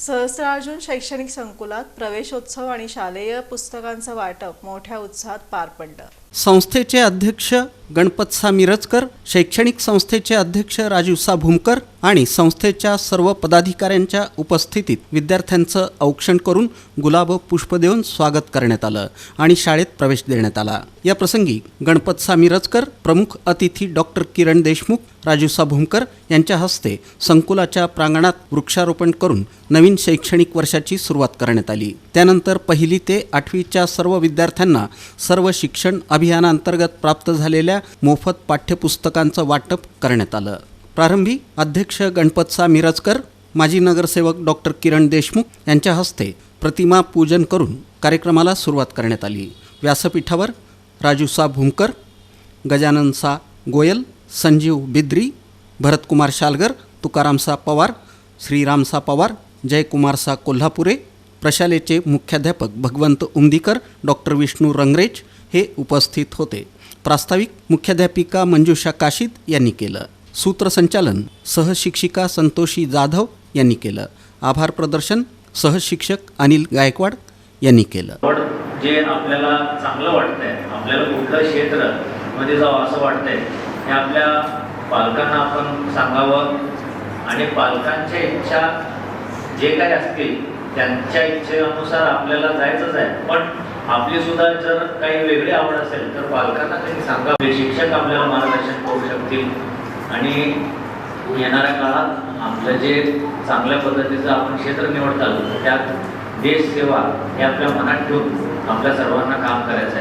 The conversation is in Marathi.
सहस्रार्जुन शैक्षणिक संकुलात प्रवेशोत्सव आणि शालेय पुस्तकांचं वाटप मोठ्या उत्साहात पार पडलं. संस्थेचे अध्यक्ष गणपतसा मिरजकर शैक्षणिक संस्थेचे अध्यक्ष राजीवसा भूमकर आणि संस्थेच्या सर्व पदाधिकाऱ्यांच्या उपस्थितीत विद्यार्थ्यांचं औक्षण करून गुलाब पुष्प देऊन स्वागत करण्यात आलं आणि शाळेत प्रवेश देण्यात आला. या प्रसंगी गणपतसा मिरजकर प्रमुख अतिथी डॉक्टर किरण देशमुख राजूसा भूमकर यांच्या हस्ते संकुलाच्या प्रांगणात वृक्षारोपण करून नवीन शैक्षणिक वर्षाची सुरुवात करण्यात आली. त्यानंतर पहिली ते आठवीच्या सर्व विद्यार्थ्यांना सर्व शिक्षण अभियानांतर्गत प्राप्त झालेल्या मोफत पाठ्यपुस्तकांचं वाटप करण्यात आलं. प्रारंभी अध्यक्ष गणपतसा मिरजकर माजी नगरसेवक डॉक्टर किरण देशमुख यांच्या हस्ते प्रतिमा पूजन करून कार्यक्रमाला सुरुवात करण्यात आली. व्यासपीठावर राजूसा भूमकर गजाननसा गोयल संजीव बिद्री भरतकुमार शालगर तुकारामसा पवार श्रीरामसा पवार जयकुमारसा कोल्हापुरे प्रशालेचे मुख्याध्यापक भगवंत उमदीकर डॉक्टर विष्णू रंगरेज हे उपस्थित होते. प्रास्ताविक मुख्याध्यापिका मंजुषा काशीद यांनी केलं. सूत्रसंचालन सहशिक्षिका संतोषी जाधव यांनी केलं. आभार प्रदर्शन सहशिक्षक अनिल गायकवाड यांनी केलं. जे आपल्याला चांगलं वाटतंय आपल्याला कुठलं क्षेत्रमध्ये जावं असं वाटतंय हे आपल्या पालकांना आपण सांगावं आणि पालकांच्या इच्छा जे काही असतील त्यांच्या इच्छेनुसार आपल्याला जायचंच आहे. पण आपली सुद्धा जर काही वेगळी आवड असेल तर पालकांना काही सांगावे म्हणजे शिक्षक आपल्याला मार्गदर्शन करू शकतील. आणि येणाऱ्या काळात आपलं जे चांगल्या पद्धतीचं आपण क्षेत्र निवडताल त्यात देश सेवा हे आपल्या मनात ठेवून आपल्या सर्वांना काम करायचं आहे.